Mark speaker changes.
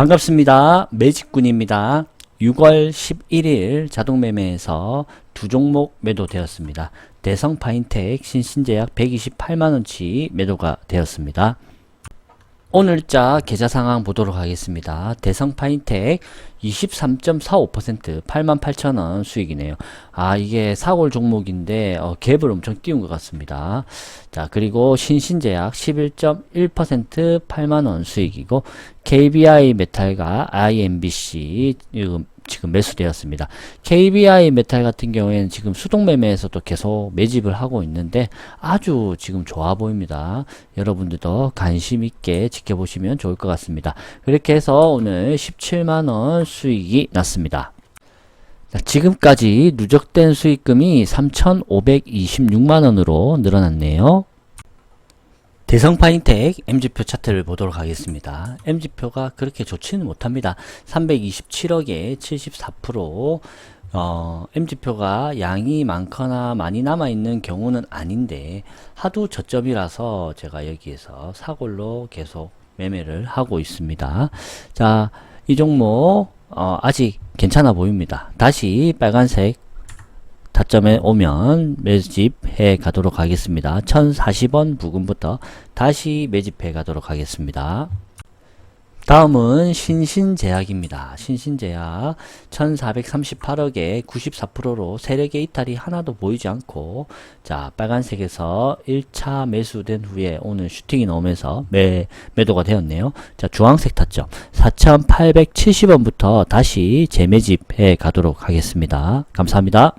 Speaker 1: 반갑습니다. 매직군입니다. 6월 11일 자동매매에서 두 종목 매도되었습니다. 대성 파인텍 신신제약 128만원치 매도가 되었습니다. 오늘자 계좌 상황 보도록 하겠습니다. 대성 파인텍 23.45% 88,000원 수익이네요. 아, 이게 사골 종목인데 어, 갭을 엄청 띄운 것 같습니다. 자, 그리고 신신제약 11.1% 8만원 수익이고 KBI 메탈과 IMBC 지금 매수되었습니다. KBI 메탈 같은 경우에는 지금 수동 매매에서도 계속 매집을 하고 있는데 아주 지금 좋아 보입니다. 여러분들도 관심 있게 지켜보시면 좋을 것 같습니다. 그렇게 해서 오늘 17만원 수익이 났습니다. 자, 지금까지 누적된 수익금이 3,526만원으로 늘어났네요. 대성파 인텍 MG표 차트를 보도록 하겠습니다. MG표가 그렇게 좋지는 못합니다. 327억에 74%, 어, MG표가 양이 많거나 많이 남아있는 경우는 아닌데, 하도 저점이라서 제가 여기에서 사골로 계속 매매를 하고 있습니다. 자, 이 종목, 어, 아직 괜찮아 보입니다. 다시 빨간색 타점에 오면 매집해 가도록 하겠습니다. 1040원 부근부터 다시 매집해 가도록 하겠습니다. 다음은 신신제약입니다. 신신제약 1438억에 94%로 세력의 이탈이 하나도 보이지 않고 자 빨간색에서 1차 매수된 후에 오늘 슈팅이 나오면서 매, 매도가 되었네요. 자 주황색 타점 4870원부터 다시 재매집해 가도록 하겠습니다. 감사합니다.